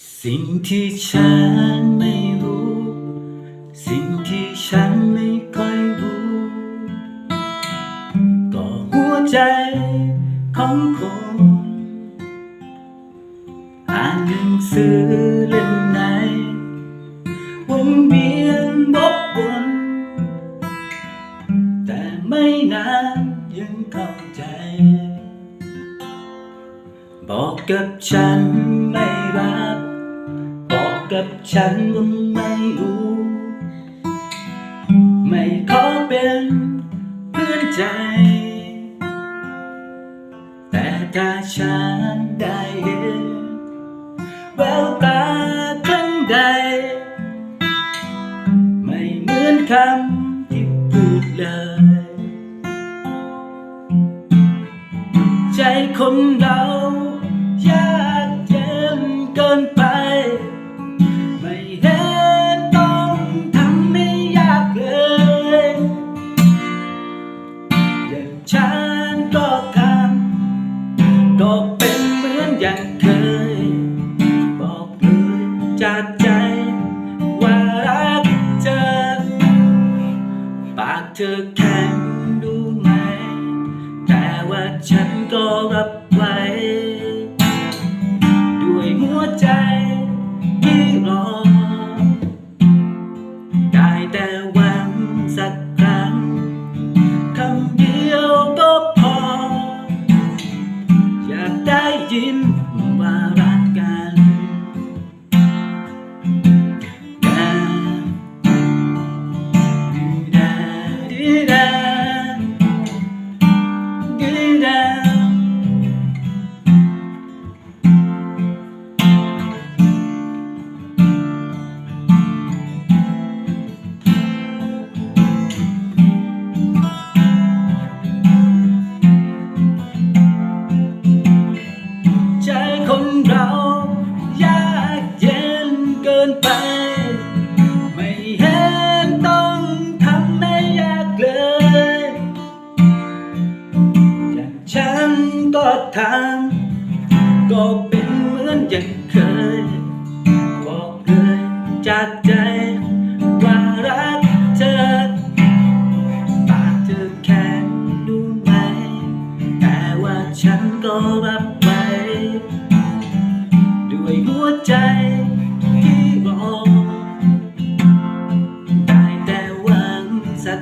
สิ่งที่ฉันไม่รู้ สิ่งที่ฉันไม่ค่อยรู้ ก็หัวใจของคนอ่านหนังสือเล่มไหนวนเวียนบกวนแต่ไม่นานยังเข้าใจ บอกกับฉัน กับฉันว่าไม่รู้ ไม่ขอเป็นเพื่อนใจ แต่ถ้าฉันได้เห็นแววตาข้างใด ไม่เหมือนคำที่พูดเลย ใจคนเรายาก ฉันก็ทำก็เป็นเหมือนอย่างเคย บอกเลยจากใจ ว่ารักเธอ ปากเธอแข็งดูไหม แต่ว่าฉันก็รับไว้ ก็ทำก็เป็นเหมือนอย่างเคย บอกเลยจากใจว่ารักเธอปากเธอแข็งดูไหม แต่ว่าฉันก็รับไว้ด้วยหัวใจที่รอได้แต่หวังสัก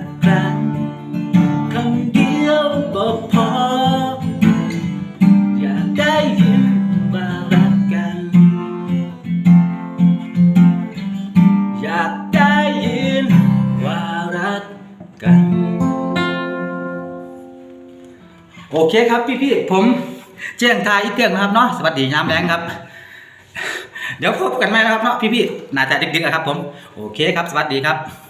โอเคครับพี่พี่ผมแจ้งทายอีกเรื่องนะครับเนาะสวัสดียามแรงครับ เดี๋ยวพบกันใหม่นะครับเนาะพี่พี่น่าจะดึกๆอะครับผม โอเคครับ สวัสดีครับ